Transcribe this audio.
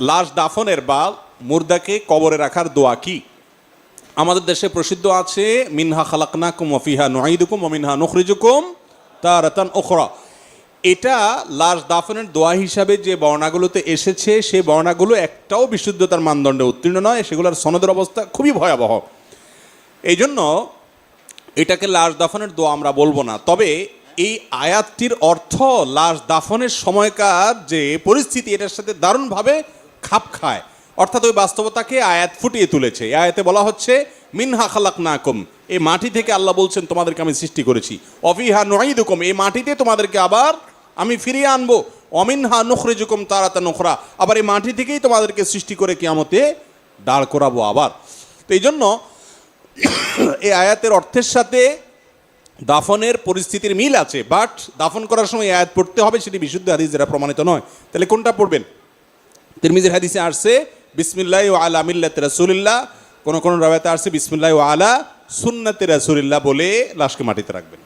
লাশ দাফনের বা মুর্দাকে কবরে রাখার দোয়া কি? আমাদের দেশে প্রসিদ্ধ আছে, মিনহা খালাকনাকুম ওফিহা নুআইদুকুম ও মিনহা নুখরিজুকুম তারাতান ওখরা এটা লাশ দাফনের দোয়া হিসাবে যে বর্ণাগুলোতে এসেছে, সে বর্ণাগুলো একটাও বিশুদ্ধতার মানদণ্ডে উত্তীর্ণ নয়, সেগুলোর সনদের অবস্থা খুবই ভয়াবহ। এই জন্য এটাকে লাশ দাফনের দোয়া আমরা বলব না। তবে এই আয়াতটির অর্থ, লাশ দাফনের সময়কার যে পরিস্থিতি, এটার সাথে দারুণভাবে খাপ খায়। অর্থাৎ ওই বাস্তবতাকে আয়াত ফুটিয়ে তুলেছে। এই আয়াতে বলা হচ্ছে, মিনহা খালাক নাকুম এই মাটি থেকে আল্লাহ বলছেন, তোমাদেরকে আমি সৃষ্টি করেছি। অফিহা নহিদুকুম এই মাটিতে তোমাদেরকে আবার আমি ফিরিয়ে আনব। অমিনহা নুখরেজুকুম তারা তা নুখরা আবার এই মাটি থেকেই তোমাদেরকে সৃষ্টি করে কিয়ামতে দাঁড় করাবো আবার। তো এই জন্য এই আয়াতের অর্থের সাথে দাফনের পরিস্থিতির মিল আছে। বাট দাফন করার সময় আয়াত পড়তে হবে, সেটি বিশুদ্ধ হাদিস যেটা প্রমাণিত নয়। তাহলে কোনটা পড়বেন? তিরমিজের হাদিসে আসছে, বিসমিল্লাহ ও আলা মিল্লাত রাসুলিল্লাহ। কোন কোন রাওয়াতে আসছে, বিসমিল্লাহ ও আলা সুন্নাতে রাসুলিল্লাহ বলে লাশকে মাটিতে রাখবেন।